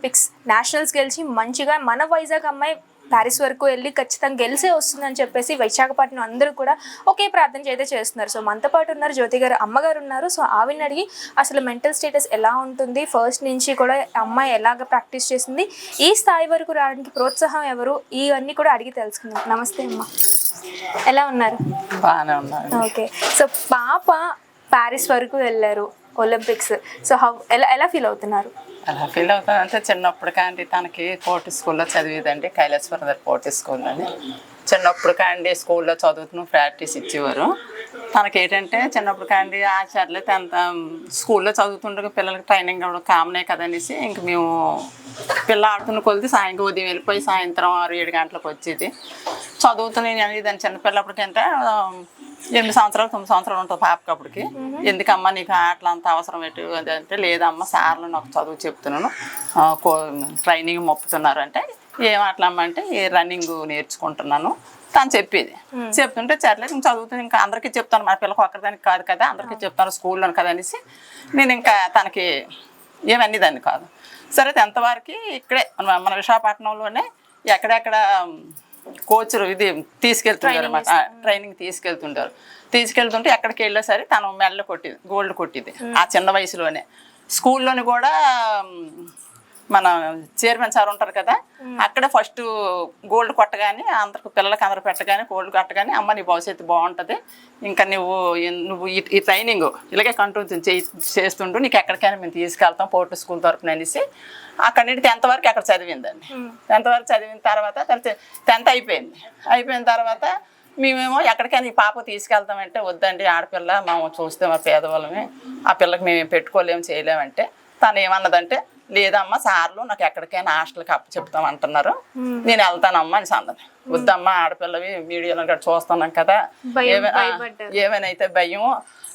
Olympics nationals గెలిచి మంచిగా మన వైజాగ్ అమ్మాయి ప్యారిస్ వరకు వెళ్ళి ఖచ్చితంగా గెలిసే వస్తుందని చెప్పేసి విశాఖపట్నం అందరూ కూడా ఒకే ప్రార్థన అయితే చేస్తున్నారు. సో మనతో పాటు ఉన్నారు జ్యోతి గారు అమ్మగారు ఉన్నారు. సో ఆవిడని అడిగి అసలు మెంటల్ స్టేటస్ ఎలా ఉంటుంది? ఫస్ట్ నుంచి కూడా అమ్మాయి ఎలాగ ప్రాక్టీస్ చేసింది? ఈ స్థాయి వరకు రావడానికి ప్రోత్సాహం ఎవరు? ఇవన్నీ కూడా అడిగి తెలుసుకుందాం. నమస్తే అమ్మ. ఎలా ఉన్నారు? ఓకే. సో పాప ప్యారిస్ వరకు వెళ్ళారు ఒలింపిక్స్ సో హౌ ఎలా ఎలా ఫీల్ అవుతున్నారు? అలా ఫీల్ అవుతుంది అంటే చిన్నప్పుడు కానీ తనకి పోటీ స్కూల్లో చదివేదండి. కైలాసపురం దగ్గర పోటీ స్కూల్ అని. చిన్నప్పుడు కాండి స్కూల్లో చదువుతున్న ప్రాక్టీస్ ఇచ్చేవారు. తనకి ఏంటంటే చిన్నప్పుడు కాండి ఆచార్యులు టెన్త్ స్కూల్లో చదువుతుండగా పిల్లలకి ట్రైనింగ్ అవ్వడం కామనే కదనేసి ఇంక మేము పిల్ల ఆడుతున్న కొలిది సాయంత్రం ఉదయం వెళ్ళిపోయి సాయంత్రం ఆరు ఏడు గంటలకు వచ్చేది. చదువుతున్న నేను దాని చిన్నపిల్లప్పటికంటే ఎనిమిది సంవత్సరాలు తొమ్మిది సంవత్సరాలు ఉంటుంది పాపకి అప్పటికి. ఎందుకమ్మా నీకు ఆటలు అంత అవసరం ఏంటి అంటే లేదమ్మా సార్లు నాకు చదువు చెప్తున్నాను. ట్రైనింగ్ మొప్పుతున్నారు అంటే ఏం ఆటలమ్మా అంటే ఏ రన్నింగ్ నేర్చుకుంటున్నాను తను చెప్పేది. చెప్తుంటే చర్లేదు ఇంకా చదువుతుంది ఇంకా అందరికీ చెప్తాను. మా పిల్లకి ఒక్కదానికి కాదు కదా అందరికీ చెప్తాను స్కూల్లో కదా అనేసి నేను ఇంకా తనకి ఏమనేదాన్ని కాదు. సరే టెన్త్ వరకు ఇక్కడే మన విశాఖపట్నంలోనే ఎక్కడెక్కడ కోచ్ ఇది తీసుకెళ్తుంటారు అనమాట ట్రైనింగ్ తీసుకెళ్తుంటారు. తీసుకెళ్తుంటే ఎక్కడికి వెళ్ళా సరే తను మెడలు కొట్టింది గోల్డ్ కొట్టింది. ఆ చిన్న వయసులోనే. స్కూల్లోని కూడా మన చైర్మన్ సార్ ఉంటారు కదా అక్కడ ఫస్ట్ గోల్డ్ కొట్టగానే అందరికి పిల్లలకి అందరు పెట్టగానే గోల్డ్ కొట్టగానే అమ్మ నీ భవిష్యత్తు బాగుంటుంది. ఇంకా నువ్వు నువ్వు ఈ ఈ ట్రైనింగ్ ఇలాగే కంటిన్యూ చేస్తుంటూ నీకు ఎక్కడికైనా మేము తీసుకెళ్తాం పోర్టు స్కూల్ తరపున అనేసి. అక్కడి నుండి టెన్త్ వరకు అక్కడ చదివిందండి. టెన్త్ వరకు చదివిన తర్వాత టెన్త్ అయిపోయింది. అయిపోయిన తర్వాత మేమేమో ఎక్కడికైనా ఈ పాప తీసుకెళ్తామంటే వద్దండి ఆడపిల్ల మేము చూస్తే మా పేదవాళ్ళమే ఆ పిల్లకి మేము పెట్టుకోలేము చేయలేమంటే తను ఏమన్నదంటే లేదమ్మా సార్లు నాకు ఎక్కడికైనా హాస్టల్కి అప్పు చెప్తాం అంటున్నారు. నేను వెళ్తానమ్మా అని అన్నది వద్దమ్మా ఆడపిల్లవి మీడియాలో కూడా చూస్తున్నాం కదా. ఏమైనా అయితే భయం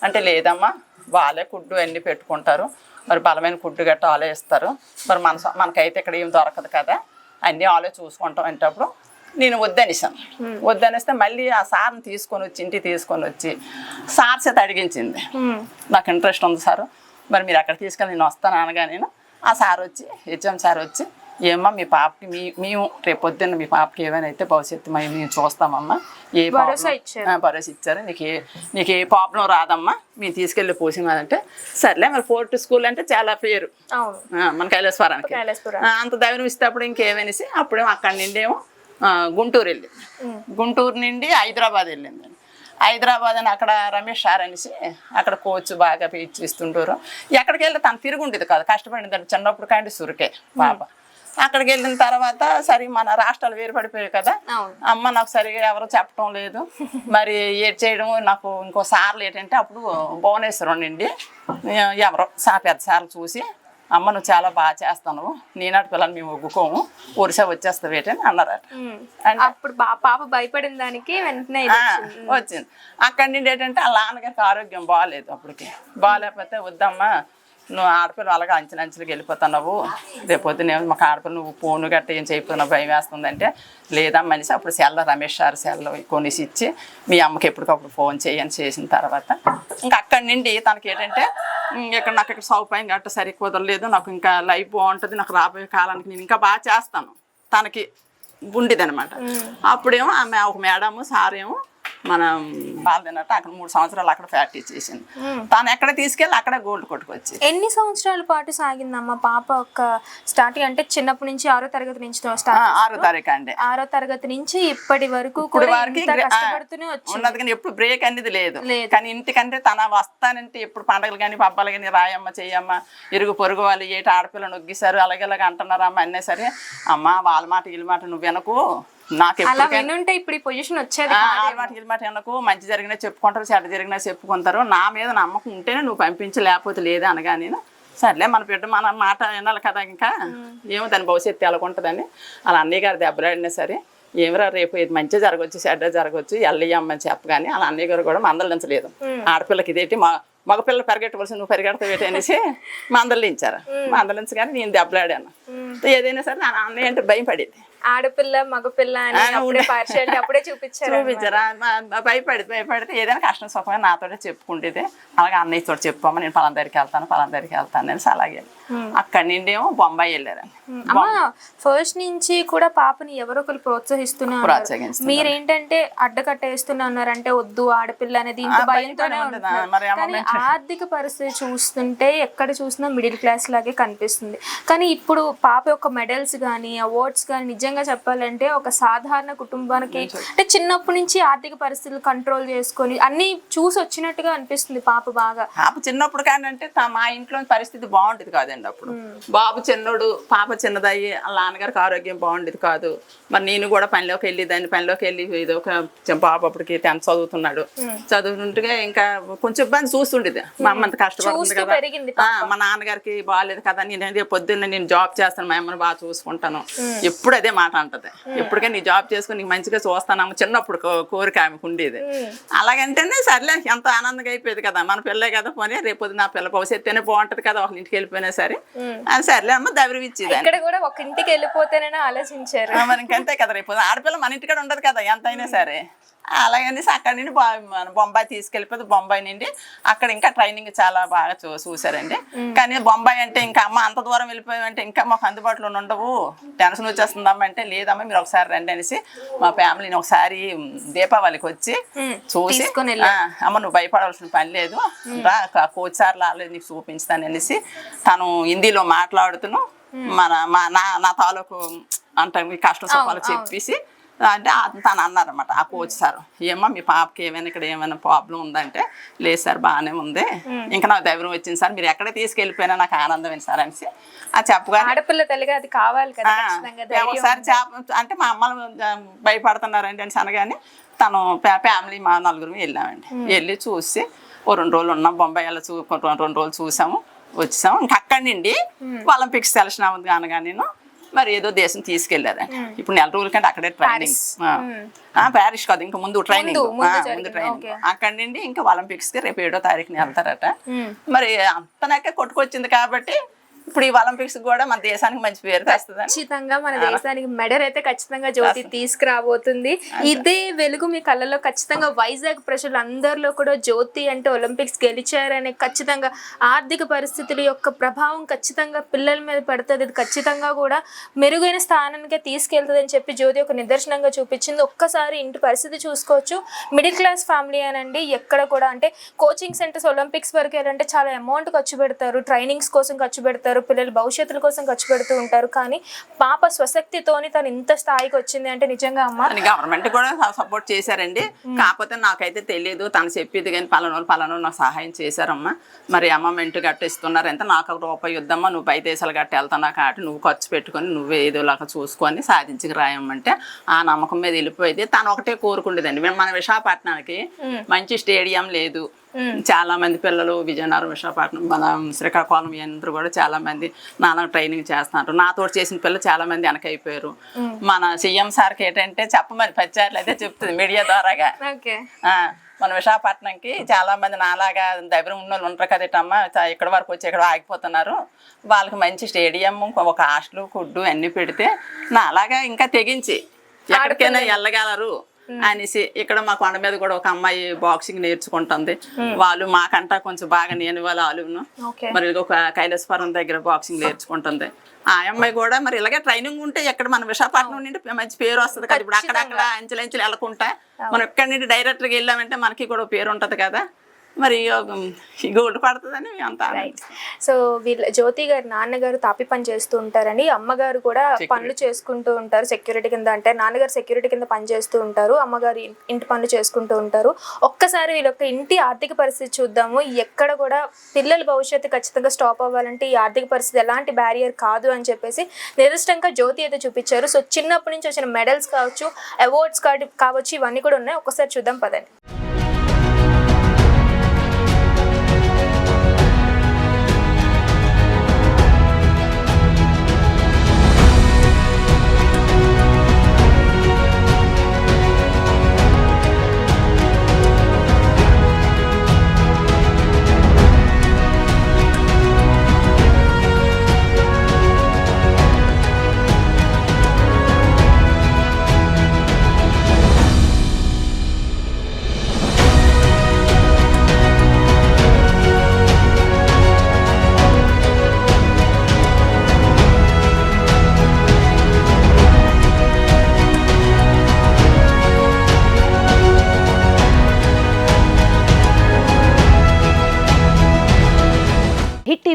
అంటే లేదమ్మా వాళ్ళే కుడ్డు అన్నీ పెట్టుకుంటారు. మరి బలమైన కుడ్డు గట్ట వాళ్ళే ఇస్తారు మరి మన మనకైతే ఇక్కడ ఏం దొరకదు కదా. అన్నీ వాళ్ళే చూసుకుంటాం అంటప్పుడు నేను వద్దనిసాను. వద్దనిస్తే మళ్ళీ ఆ సార్ని తీసుకొని వచ్చి ఇంటికి తీసుకొని వచ్చి సార్ చేత అడిగించింది. నాకు ఇంట్రెస్ట్ ఉంది సార్. మరి మీరు అక్కడ తీసుకెళ్ళి నేను వస్తాను అనగా నేను ఆ సార్ వచ్చి హెచ్ఎం సార్ వచ్చి ఏమ్మా మీ పాపకి మీ మేము రేపు పొద్దున్న మీ పాపకి ఏమైనా అయితే భవిష్యత్తు మేము మేము చూస్తామమ్మా. ఏ భరోసా ఇచ్చారు. భరోసా ఇచ్చారు. నీకు ఏ నీకు ఏ ప్రాబ్లం రాదమ్మా. మేము తీసుకెళ్ళి పోసినాదంటే సర్లే మరి ఫోర్త్ స్కూల్ అంటే చాలా పేరు. మన కైలాసపురానికి. అంత ధైర్యం ఇస్తే అప్పుడు ఇంకేమనేసి అప్పుడేమో అక్కడి నుండి ఏమో గుంటూరు వెళ్ళింది. గుంటూరు నుండి హైదరాబాద్ వెళ్ళింది. హైదరాబాద్ అని అక్కడ రమేష్ సార్ అనేసి అక్కడ కోచ్ బాగా ఇస్తుంటారు ఎక్కడికి వెళ్తే తను తిరిగి ఉండేది కాదు కష్టపడింది చిన్నప్పుడు కానీ సురికే పాప. అక్కడికి వెళ్ళిన తర్వాత సరే మన రాష్ట్రాలు వేరుపడిపోయాయి కదా. అమ్మ నాకు సరిగా ఎవరు చెప్పడం లేదు. మరి ఏడ్ చేయడం? నాకు ఇంకో సార్లు ఏంటంటే అప్పుడు భువనేశ్వరం నుండి ఎవరో సా పెద్ద సార్లు చూసి అమ్మ నువ్వు చాలా బాగా చేస్తాను నేనాటి పిల్లలు మేము ఒగ్గుకోము ఒరిసా వచ్చేస్తావు ఏంటని అన్నారట. అప్పుడు బా- పాప భయపడిన దానికి వెంటనే. వచ్చింది. అక్కడి నుండి ఏంటంటే ఆ నాన్నగారికి ఆరోగ్యం బాగాలేదు అప్పటికి. బాగాలేకపోతే వద్దమ్మా నువ్వు ఆడపిల్ల అలాగే అంచెలు అంచెలకు వెళ్ళిపోతున్నావు. రేపొద్దున మాకు ఆడపిల్ల నువ్వు ఫోన్ గట్ట ఏం చేయకపోతున్నా భయం వేస్తుందంటే లేదమ్మా అనేసి అప్పుడు సెల్ల రమేష్ సార్ సెల్ కొనేసి ఇచ్చి మీ అమ్మకి ఎప్పటికప్పుడు ఫోన్ చేయని చేసిన తర్వాత ఇంకా అక్కడి నుండి తనకి ఏంటంటే "ఉమ్, ఇక్కడ నాకు ఇక్కడ సౌపాయం గట్ట సరి కుదరలేదు నాకు ఇంకా లైఫ్ బాగుంటుంది నాకు రాబోయే కాలానికి నేను ఇంకా బాగా చేస్తాను. తనకి ఉండేదనమాట అప్పుడేమో ఆమె ఒక మేడము సారేమో మనం బాధనట్టు అక్కడ మూడు సంవత్సరాలు అక్కడ ప్రాక్టీస్ చేసింది తను ఎక్కడ తీసుకెళ్ళి అక్కడ గోల్డ్ కొట్టుకొచ్చి ఎన్ని సంవత్సరాల పాటు సాగిందమ్మ? పాప ఒక స్టార్టింగ్ అంటే చిన్నప్పటి నుంచి ఆరో తరగతి నుంచి ఆరో తారీఖు అండి. ఆరో తరగతి నుంచి ఇప్పటి వరకు ఉన్నది కానీ ఎప్పుడు బ్రేక్ అనేది లేదు. కానీ ఇంటికంటే తన వస్తానంటే ఎప్పుడు పండగలు కానీ పబ్బాలు కానీ రాయమ్మ చెయ్యమ్మ ఇరుగు పొరుగు వాళ్ళు ఏటి ఆడపిల్ల నొగ్గిసారు అలాగే అలాగే అంటున్నారు అమ్మ అన్నీ సరే. అమ్మ వాళ్ళ మాట వీళ్ళ మాట నువ్వు వినకు. నాకు అలా వినుంటే ఇప్పుడు ఈ పొజిషన్ వచ్చేది అనకు మంచి జరిగినా చెప్పుకుంటారు చెడ్డ జరిగినా చెప్పుకుంటారు. నా మీద నమ్మకం ఉంటేనే నువ్వు పంపించి లేకపోతే లేదా అనగా నేను సర్లే మన బిడ్డ మన మాట వినాలి కదా ఇంకా. ఏమో దాని భవిష్యత్తు ఎలాగుంటుందని. అలా అన్నయ్య గారు దెబ్బలాడినా సరే ఏమిరా రేపు ఇది మంచిగా జరగవచ్చు చెడ్డ జరగవచ్చు ఎల్లయ్యమ్మని చెప్పగానే అలా అన్నయ్య గారు కూడా మందలించలేదు. ఆడపిల్లకి ఇదేంటి మా మగపిల్ల పరిగెట్టవలసి నువ్వు పరిగెడతావేటి అనేసి మందలించారు. మందలించగానే నేను దెబ్బలాడాను. ఏదైనా సరే నా అన్నయ్య అంటే భయం పడేది. ఆడపిల్ల మగపిల్ల అని అప్పుడే. పార్షియాలిటీ అప్పుడే చూపించారు. చూపించారా భయపడి భయపడితే ఏదైనా కష్టం సుఖమే నాతోటే చెప్పుకుంటేది. అలాగే అన్నయ్య తోటి చెప్పమ్మా నేను పలానా దగ్గరికి వెళ్తాను పలానా దగ్గరికి వెళ్తాను అనేసి అలాగే. అక్కడి నుండి ఏమో బొంబాయి వెళ్ళారండి. అమ్మ ఫస్ట్ నుంచి కూడా పాపని ఎవరో ఒకరు ప్రోత్సహిస్తూనే ప్రోత్సహిస్తున్నారు. మీరేంటంటే అడ్డకట్ట వేస్తూనే ఉన్నారంటే వద్దు ఆడపిల్ల అనేది ఇంత భయంతోనే కానీ ఆర్థిక పరిస్థితి చూస్తుంటే ఎక్కడ చూసినా మిడిల్ క్లాస్ లాగే కనిపిస్తుంది. కానీ ఇప్పుడు పాప యొక్క మెడల్స్ కానీ అవార్డ్స్ కానీ నిజంగా చెప్పాలంటే ఒక సాధారణ కుటుంబానికి అంటే చిన్నప్పటి నుంచి ఆర్థిక పరిస్థితులు కంట్రోల్ చేసుకొని అన్ని చూసి వచ్చినట్టుగా అనిపిస్తుంది పాప బాగా. పాప చిన్నప్పుడు కానీ అంటే మా ఇంట్లో పరిస్థితి బాగుండేది కాదండి అప్పుడు. బాబు చిన్నోడు పాప చిన్నదయ్యి వాళ్ళ నాన్నగారికి ఆరోగ్యం బాగుండేది కాదు. మరి నేను కూడా పనిలోకి వెళ్ళేదాన్ని పనిలోకి వెళ్ళి ఏదో ఒక బాబు అప్పటికి టెన్త్ చదువుతున్నాడు. చదువుతుంటే ఇంకా కొంచెం ఇబ్బంది చూస్తుండేది. మా అమ్మ అంత కష్టపడుతుంది కదా. మా నాన్నగారికి బాగాలేదు కదా. నేను రేపు పొద్దున్న నేను జాబ్ చేస్తాను మా అమ్మని బాగా చూసుకుంటాను. ఎప్పుడు అదే మాట అంటది. ఎప్పటికైనా నీ జాబ్ చేసుకుని నీకు మంచిగా చూస్తానమ్మ. చిన్నప్పుడు కోరిక ఆమెకు ఉండేది. అలాగంటేనే సర్లే ఎంత ఆనందంగా అయిపోయేది కదా. మన పిల్లే కదా పోనీ రేపు నా పిల్ల భవిష్యత్తునే బాగుంటది కదా. ఒక ఇంటికి వెళ్ళిపోయినా సరే. అది సర్లే అమ్మ దవిరి ఇచ్చేదాన్ని ఇక్కడ కూడా ఒక ఇంటికి వెళ్ళిపోతేనే ఆలోచించారు? ఇంకంతే కదా రేపు ఆడపిల్ల మన ఇంటికాడ ఉండదు కదా ఎంత అయినా సరే. అలాగనేసి అక్కడి నుండి బా- మన బొంబాయి తీసుకెళ్ళిపోతే బొంబాయి నుండి అక్కడ ఇంకా ట్రైనింగ్ చాలా బాగా చూ చూసారండి కానీ బొంబాయి అంటే ఇంకా అమ్మ అంత దూరం వెళ్ళిపోయామంటే ఇంకా మాకు అందుబాటులో ఉండవు. టెన్షన్ వచ్చేస్తుందమ్మా అంటే లేదమ్మా మీరు ఒకసారి రండి అనేసి మా ఫ్యామిలీని ఒకసారి దీపావళికి వచ్చి చూసి అమ్మ నువ్వు భయపడవలసిన పని లేదు. రా కోచ్ సార్ లాలేదు నీకు చూపించుతాను అనేసి తను హిందీలో మాట్లాడుతూ మన మా నా నా తాలూకు అంటే కష్ట సుఖాలు చెప్పేసి అంటే తను అన్నారన్నమాట ఆ కోచ్ సార్ ఏమో మీ పాపకి ఏమైనా ఇక్కడ ఏమైనా ప్రాబ్లం ఉందంటే లేదు సార్ బాగానే ఉంది. ఇంకా నాకు ధైర్యం వచ్చింది సార్ మీరు ఎక్కడ తీసుకెళ్ళిపోయినా నాకు ఆనందమైంది సార్ అనేసి ఆ చెప్పగానే ఆడపిల్ల తల్లిగా అది కావాలి కదా ఒకసారి అంటే మా అమ్మలు భయపడుతున్నారండి అని అనగానే తను ఫ్యా- ఫ్యామిలీ మా నలుగురు వెళ్ళామండి. వెళ్ళి చూసి ఓ రెండు రోజులు ఉన్నాం బొంబాయి వెళ్ళి చూ రెండు రోజులు చూసాము వచ్చాము. ఇంకా అక్కడి నుండి ఒలింపిక్స్ సెలక్షన్ అవ్వదు అనగా నేను మరి ఏదో దేశం తీసుకెళ్ళారండి ఇప్పుడు నెల రోజుల కంటే అక్కడే ట్రైనింగ్ ప్యారిస్ కాదు ఇంకా ముందు ట్రైనింగ్ ముందు ట్రైనింగ్. అక్కడి నుండి ఇంకా ఒలింపిక్స్కి రేపు ఏడో తారీఖుని వెళ్తారట. మరి అంతనాకే కొట్టుకొచ్చింది కాబట్టి ఇప్పుడు ఈ ఒలింపిక్స్ కూడా మన దేశానికి మంచి పేరు తెస్తుందని. ఖచ్చితంగా మన దేశానికి మెడల్ అయితే ఖచ్చితంగా జ్యోతి తీసుకురాబోతుంది. ఇదే వెలుగు మీ కళ్ళలో ఖచ్చితంగా వైజాగ్ ప్రజలు అందరిలో కూడా జ్యోతి అంటే ఒలింపిక్స్ గెలిచారనే ఖచ్చితంగా ఆర్థిక పరిస్థితుల యొక్క ప్రభావం ఖచ్చితంగా పిల్లల మీద పడుతుంది. ఇది ఖచ్చితంగా కూడా మెరుగైన స్థానానికి తీసుకెళ్తుంది అని చెప్పి జ్యోతి ఒక నిదర్శనంగా చూపించింది. ఒక్కసారి ఇంటి పరిస్థితి చూసుకోవచ్చు. మిడిల్ క్లాస్ ఫ్యామిలీ అనండి ఎక్కడ కూడా అంటే కోచింగ్ సెంటర్స్ ఒలింపిక్స్ వరకు వెళ్ళాలంటే చాలా అమౌంట్ ఖర్చు పెడతారు. ట్రైనింగ్స్ కోసం ఖర్చు పెడతారు. పిల్లల భవిష్యత్తుల కోసం ఖర్చు పెడుతూ ఉంటారు. కానీ పాప స్వశక్తితోని తను ఇంత స్థాయికి వచ్చింది అంటే నిజంగా అమ్మ గవర్నమెంట్ కూడా సపోర్ట్ చేశారండి. కాకపోతే నాకైతే తెలియదు. తను చెప్పేది కానీ పలానోళ్ళు పలానోళ్ళు నాకు సహాయం చేశారమ్మా. మరి అమ్మమెంట్ గట్ట ఇస్తున్నారు ఎంత నాకు ఒక రూపాయి ఇద్దామా? నువ్వు బయట దేశాలు గట్ట వెళ్తున్నా కాబట్టి నువ్వు ఖర్చు పెట్టుకొని నువ్వే ఏదోలాగా చూసుకొని సాధించి రాయమంటే ఆ నమ్మకం మీద వెళ్ళిపోయేది. తను ఒకటే కోరుకుండేదండి. మేము మన విశాఖపట్నానికి మంచి స్టేడియం లేదు. చాలా మంది పిల్లలు విజయనగరం విశాఖపట్నం మన శ్రీకాకుళం అందరూ కూడా చాలా మంది నాన్న ట్రైనింగ్ చేస్తున్నారు. నాతో చేసిన పిల్లలు చాలా మంది వెనకైపోయారు మన సీఎం సార్కి ఏంటంటే చెప్పమని పచ్చారులు అయితే చెప్తుంది మీడియా ద్వారాగా. మన విశాఖపట్నంకి చాలా మంది నాలాగా దగ్గర ఉన్న వాళ్ళు ఉంటారు కదటమ్మా ఇక్కడ వరకు వచ్చి ఇక్కడ ఆగిపోతున్నారు. వాళ్ళకి మంచి స్టేడియం ఒక హాస్టల్ ఫుడ్ అన్నీ పెడితే నా అలాగా ఇంకా తెగించి ఎక్కడికైనా వెళ్ళగలరు. అనేసి ఇక్కడ మా కొండ మీద కూడా ఒక అమ్మాయి బాక్సింగ్ నేర్చుకుంటుంది. వాళ్ళు మాకంటా కొంచెం బాగా నేను వాళ్ళ ఆలును. మరి ఒక కైలాసపురం దగ్గర బాక్సింగ్ నేర్చుకుంటుంది. ఆ అమ్మాయి కూడా మరి ఇలాగే ట్రైనింగ్ ఉంటే ఎక్కడ మన విశాఖపట్నం నుండి మంచి పేరు వస్తుంది కదా. ఇప్పుడు అక్కడక్కడ అంచెలంచెలు వెళ్ళకుంటా మనం ఎక్కడి నుండి డైరెక్ట్గా వెళ్ళామంటే మనకి కూడా పేరు ఉంటుంది కదా. మరి గోల్డ్ పడుతుందని రైట్ సో వీళ్ళ జ్యోతి గారి నాన్నగారు తాపి పని చేస్తూ ఉంటారని అమ్మగారు కూడా పనులు చేసుకుంటూ ఉంటారు. సెక్యూరిటీ కింద అంటే నాన్నగారు సెక్యూరిటీ కింద పని చేస్తూ ఉంటారు. అమ్మగారు ఇంటి పనులు చేసుకుంటూ ఉంటారు. ఒక్కసారి వీళ్ళ యొక్క ఇంటి ఆర్థిక పరిస్థితి చూద్దాము. ఎక్కడ కూడా పిల్లల భవిష్యత్తు ఖచ్చితంగా స్టాప్ అవ్వాలంటే ఈ ఆర్థిక పరిస్థితి ఎలాంటి బ్యారియర్ కాదు అని చెప్పేసి నిరష్టంగా జ్యోతి అయితే చూపించారు. సో చిన్నప్పటి నుంచి వచ్చిన మెడల్స్ కావచ్చు అవార్డ్స్ కావచ్చు ఇవన్నీ కూడా ఉన్నాయి. ఒక్కసారి చూద్దాం పదండి.